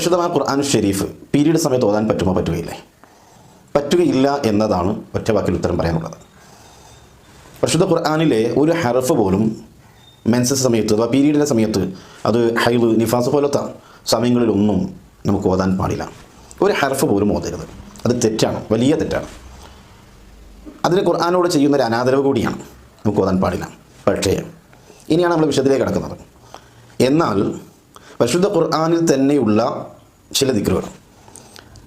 പരിശുദ്ധമായ ഖുർആാനു ഷെരീഫ് പീരീഡ് സമയത്ത് ഓതാൻ പറ്റുമോ പറ്റുകയില്ലേ? പറ്റുകയില്ല എന്നതാണ് ഒറ്റ വാക്കിൽ ഉത്തരം പറയാനുള്ളത്. പരിശുദ്ധ ഖുർആാനിലെ ഒരു ഹറഫ് പോലും മെൻസസ് സമയത്ത് അഥവാ പീരീഡിന്റെ സമയത്ത് അത് ഹൈവ് നിഫാസ് പോലത്തെ സമയങ്ങളിലൊന്നും നമുക്ക് ഓതാൻ പാടില്ല. ഒരു ഹറഫ് പോലും ഓതരുത്. അത് തെറ്റാണ്. വലിയ തെറ്റാണ്. അതിന് ഖുർആാനോട് ചെയ്യുന്ന ഒരു അനാദരവ് കൂടിയാണ് നമുക്ക് ഓതാൻ പാടില്ല. പക്ഷേ ഇനിയാണ് നമ്മൾ വിഷയത്തിലേക്ക് കിടക്കുന്നത്. എന്നാൽ പരിശുദ്ധ ഖുർആാനിൽ തന്നെയുള്ള ചില ദിക്റുകൾ.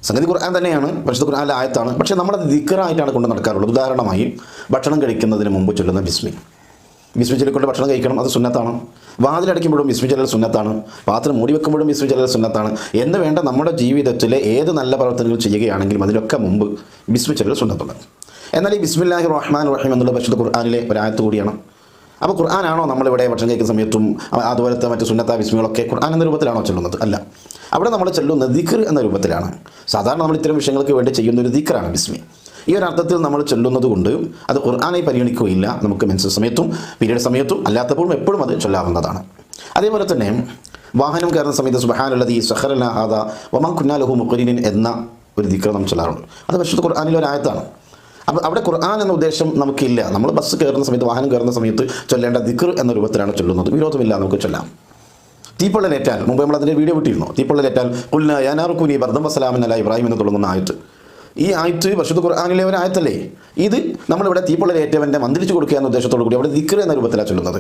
സംഗതി ഖുർആൻ തന്നെയാണ് പരിശുദ്ധ ഖുർആാനിലെ ആയത്താണ്. പക്ഷേ നമ്മളത് ദിക്കറായിട്ടാണ് കൊണ്ട് നടക്കാറുള്ളത്. ഉദാഹരണമായി ഭക്ഷണം കഴിക്കുന്നതിന് മുമ്പ് ചൊല്ലുന്ന ബിസ്മി. ബിസ്മി ചൊല്ലിക്കൊണ്ട് ഭക്ഷണം കഴിക്കണം അത് സുന്നത്താണ്. വാതിലടയ്ക്കുമ്പോഴും ബിസ്മി ചൊല്ലൽ സുന്നത്താണ്. പാത്രം മൂടി വെക്കുമ്പോഴും ബിസ്മി ചൊല്ലൽ സുന്നത്താണ്. എന്ന് വേണ്ട നമ്മുടെ ജീവിതത്തിലെ ഏത് നല്ല പ്രവർത്തനങ്ങൾ ചെയ്യുകയാണെങ്കിലും അതിലൊക്കെ മുമ്പ് ബിസ്മി ചൊല്ലൽ സുന്നത്തുണ്ട്. എന്നാൽ ഈ ബിസ്മില്ലാഹി റഹ്മാൻ റഹീം എന്നുള്ള പരിശുദ്ധ ഖുർആാനിലെ ഒരായത്ത് കൂടിയാണ്. അപ്പോൾ ഖുർആനാണോ നമ്മളിവിടെ ഭക്ഷണം കഴിക്കുന്ന സമയത്തും അതുപോലത്തെ മറ്റു സുന്നത്താ വിസ്മികളൊക്കെ ഖുർആൻ എന്ന രൂപത്തിലാണോ ചൊല്ലുന്നത്? അല്ല. അവിടെ നമ്മൾ ചെല്ലുന്നത് ദിക്ർ എന്ന രൂപത്തിലാണ്. സാധാരണ നമ്മൾ ഇത്തരം വിഷയങ്ങൾക്ക് വേണ്ടി ചെയ്യുന്ന ഒരു ദിക്റാണ് ബിസ്മി. ഈ ഒരു അർത്ഥത്തിൽ നമ്മൾ ചൊല്ലുന്നത് കൊണ്ട് അത് ഖുർആാനായി പരിഗണിക്കുകയില്ല നമുക്ക് മെൻസ് സമയത്തും പീരീഡ് സമയത്തും അല്ലാത്തപ്പോഴും എപ്പോഴും അത് ചൊല്ലാവുന്നതാണ്. അതേപോലെ തന്നെ വാഹനം കയറുന്ന സമയത്ത് സുബഹാനുള്ളതി സഹറന ഹാദ ഒമാ കുന്നാലഹു മുഖരീൻ എന്ന ഒരു ദിക്കർ നാം ചൊല്ലാറുണ്ട്. അത് പക്ഷേ ഖുർആാനിലെ ഒരു ആയത്താണ്. അപ്പോൾ അവിടെ ഖുർആൻ എന്ന ഉദ്ദേശം നമുക്കില്ല. നമ്മൾ ബസ് കയറുന്ന സമയത്ത് വാഹനം കയറുന്ന സമയത്ത് ചൊല്ലേണ്ട ദിക്ർ എന്ന രൂപത്തിലാണ് ചൊല്ലുന്നത്. വിരോധമില്ല നമുക്ക് ചൊല്ലാം. തീപ്പൊള്ളലേറ്റാൽ മുമ്പ് നമ്മൾ അതിന്റെ വീഡിയോ വിട്ടിരുന്നു തീപ്പൊള്ളലേറ്റാൽ കുല്ല യാനാർക്കുനി ബർദം വസ്സലാമിനല്ല ഇബ്രാഹിം എന്ന് തുടങ്ങുന്ന ആയത്ത്. ഈ ആയത്ത് പരിശുദ്ധ ഖുർആാനിലെ ഒരു ആയത്തല്ലേ? ഇത് നമ്മളിവിടെ തീപ്പൊള്ളലേറ്റവന്റെ മന്ത്രിച്ചു കൊടുക്കുക എന്ന ഉദ്ദേശത്തോടു കൂടി അവിടെ ദിക്ർ എന്ന രൂപത്തിലാണ് ചൊല്ലുന്നത്.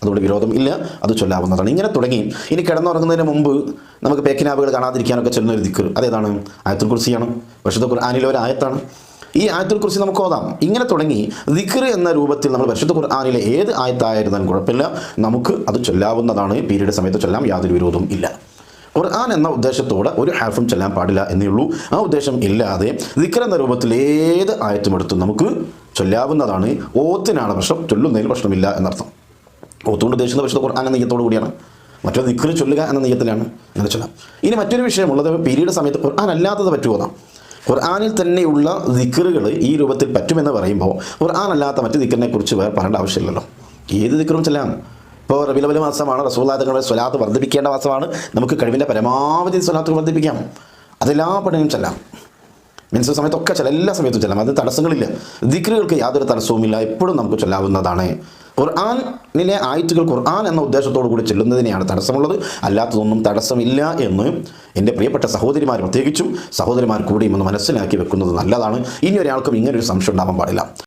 അതുകൊണ്ട് വിരോധം ഇല്ല അത് ചൊല്ലാവുന്നതാണ്. ഇങ്ങനെ തുടങ്ങി. ഇനി കിടന്നുറങ്ങുന്നതിന് മുമ്പ് നമുക്ക് പേക്കിനാബുകൾ കാണാതിരിക്കാനൊക്കെ ചൊല്ലുന്ന ഒരു ദിക്ർ. അതേതാണ്? ആയത്തുൽ കുർസിയാണ്. പരിശുദ്ധ ഖുർആാനിലെ ഒരു ആയത്താണ്. ഈ ആയത്തുൽ കുറിച്ച് നമുക്ക് ഓതാം. ഇങ്ങനെ തുടങ്ങി ദിക്ർ എന്ന രൂപത്തിൽ നമ്മൾ പരിശുദ്ധ ഖുർആാനിലെ ഏത് ആയത്തായിരുന്നാലും കുഴപ്പമില്ല. നമുക്ക് അത് ചൊല്ലാവുന്നതാണ്. പീരീഡ് സമയത്ത് ചൊല്ലാം യാതൊരു വിരോധവും ഇല്ല. ഖുർആൻ എന്ന ഉദ്ദേശത്തോടെ ഒരു ഹാഫും ചെല്ലാൻ പാടില്ല എന്നേ ഉള്ളൂ. ആ ഉദ്ദേശം ഇല്ലാതെ ദിക്ർ എന്ന രൂപത്തിൽ ഏത് ആയത്തും എടുത്തും നമുക്ക് ചൊല്ലാവുന്നതാണ്. ഓത്തിനാണ് പ്രശ്നം. ചൊല്ലുന്നതിൽ പ്രശ്നമില്ല എന്നർത്ഥം. ഓത്തുകൊണ്ട് ഉദ്ദേശിക്കുന്ന പരിശുദ്ധ ഖുർആൻ എന്ന നെയ്യത്തോടു കൂടിയാണ്. മറ്റൊരു ദിക്ർ ചൊല്ലുക എന്ന നെയ്യത്തിലാണ് അങ്ങനെ ചൊല്ലാം. ഇനി മറ്റൊരു വിഷയമുള്ളത് പീരീഡ് സമയത്ത് ഖുർആൻ അല്ലാത്തത് പറ്റുമോ ഖുർആാനിൽ തന്നെയുള്ള ദിക്കറുകൾ ഈ രൂപത്തിൽ പറ്റുമെന്ന് പറയുമ്പോൾ ഖുർആൻ അല്ലാത്ത മറ്റ് ദിക്കറിനെ കുറിച്ച് വേറെ പറയേണ്ട ആവശ്യമില്ലല്ലോ. ഏത് ദിക്കറും ചെല്ലാം. ഇപ്പോൾ റബിലബലി മാസമാണ് റസൂല്ലാദങ്ങളുടെ സ്വലാത്ത് വർദ്ധിപ്പിക്കേണ്ട മാസമാണ്. നമുക്ക് കഴിവിന്റെ പരമാവധി സ്വലാത്ത് വർദ്ധിപ്പിക്കാം. അതെല്ലാ പണിയും ചെല്ലാം. മീൻസ് സമയത്തൊക്കെ ചില എല്ലാ സമയത്തും ചെല്ലാം. അത് തടസ്സങ്ങളില്ല. ദിക്കറുകൾക്ക് യാതൊരു തടസ്സവുമില്ല. എപ്പോഴും നമുക്ക് ചൊല്ലാവുന്നതാണ്. ഖുർആാനിലെ ആയത്തുകൾ ഖുർആൻ എന്ന ഉദ്ദേശത്തോടു കൂടി ചെല്ലുന്നതിനെയാണ് തടസ്സമുള്ളത്. അല്ലാത്തതൊന്നും തടസ്സമില്ല എന്ന് എന്റെ പ്രിയപ്പെട്ട സഹോദരിമാർ പ്രത്യേകിച്ചും സഹോദരിമാർ കൂടിയും ഒന്ന് മനസ്സിലാക്കി വെക്കുന്നത് നല്ലതാണ്. ഇനി ഒരാൾക്കും ഇങ്ങനൊരു സംശയം ഉണ്ടാവാൻ പാടില്ല.